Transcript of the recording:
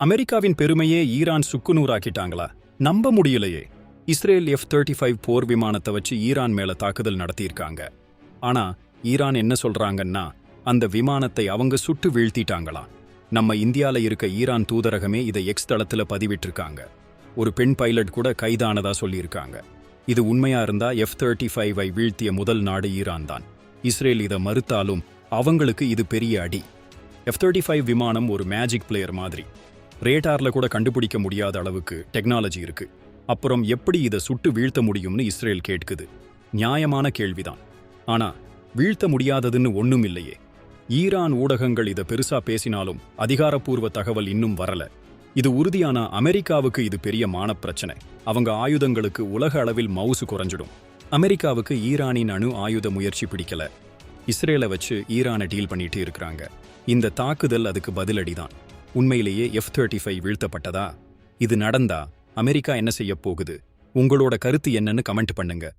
அமெரிக்காவின் பெருமையே ஈரான் சுக்குநூறாக்கிட்டாங்களா? நம்ப முடியலையே. இஸ்ரேல் எஃப் தேர்ட்டி ஃபைவ் போர் விமானத்தை வச்சு ஈரான் மேல தாக்குதல் நடத்தியிருக்காங்க. ஆனா ஈரான் என்ன சொல்றாங்கன்னா அந்த விமானத்தை அவங்க சுட்டு வீழ்த்திட்டாங்களா? நம்ம இந்தியால இருக்க ஈரான் தூதரகமே இதை எக்ஸ் தளத்துல பதிவிட்டிருக்காங்க. ஒரு பெண் பைலட் கூட கைதானதா சொல்லியிருக்காங்க. இது உண்மையா இருந்தா எஃப் தேர்ட்டி ஃபைவை வீழ்த்திய முதல் நாடு ஈரான் தான். இஸ்ரேல் இதை மறுத்தாலும் அவங்களுக்கு இது பெரிய அடி. எஃப் தேர்ட்டி ஃபைவ் விமானம் ஒரு மேஜிக் பிளேயர் மாதிரி. ரேடாரில் கூட கண்டுபிடிக்க முடியாத அளவுக்கு டெக்னாலஜி இருக்கு. அப்புறம் எப்படி இதை சுட்டு வீழ்த்த முடியும்னு இஸ்ரேல் கேட்குது. நியாயமான கேள்விதான். ஆனா வீழ்த்த முடியாததுன்னு ஒன்றும் இல்லையே. ஈரான் ஊடகங்கள் இதை பெருசா பேசினாலும் அதிகாரப்பூர்வ தகவல் இன்னும் வரல. இது உறுதியானா அமெரிக்காவுக்கு இது பெரிய மானப் பிரச்சனை அவங்க ஆயுதங்களுக்கு உலக அளவில் மவுசு குறைஞ்சிடும். அமெரிக்காவுக்கு ஈரானின் அணு ஆயுத முயற்சி பிடிக்கல. இஸ்ரேலை வச்சு ஈரானை டீல் பண்ணிட்டு இருக்கிறாங்க. இந்த தாக்குதல் அதுக்கு பதிலடிதான். உண்மையிலேயே எஃப் தேர்ட்டி ஃபைவ் வீழ்த்தப்பட்டதா? இது நடந்தா? அமெரிக்கா என்ன செய்ய போகுது? உங்களோட கருத்து என்னன்னு கமெண்ட் பண்ணுங்க.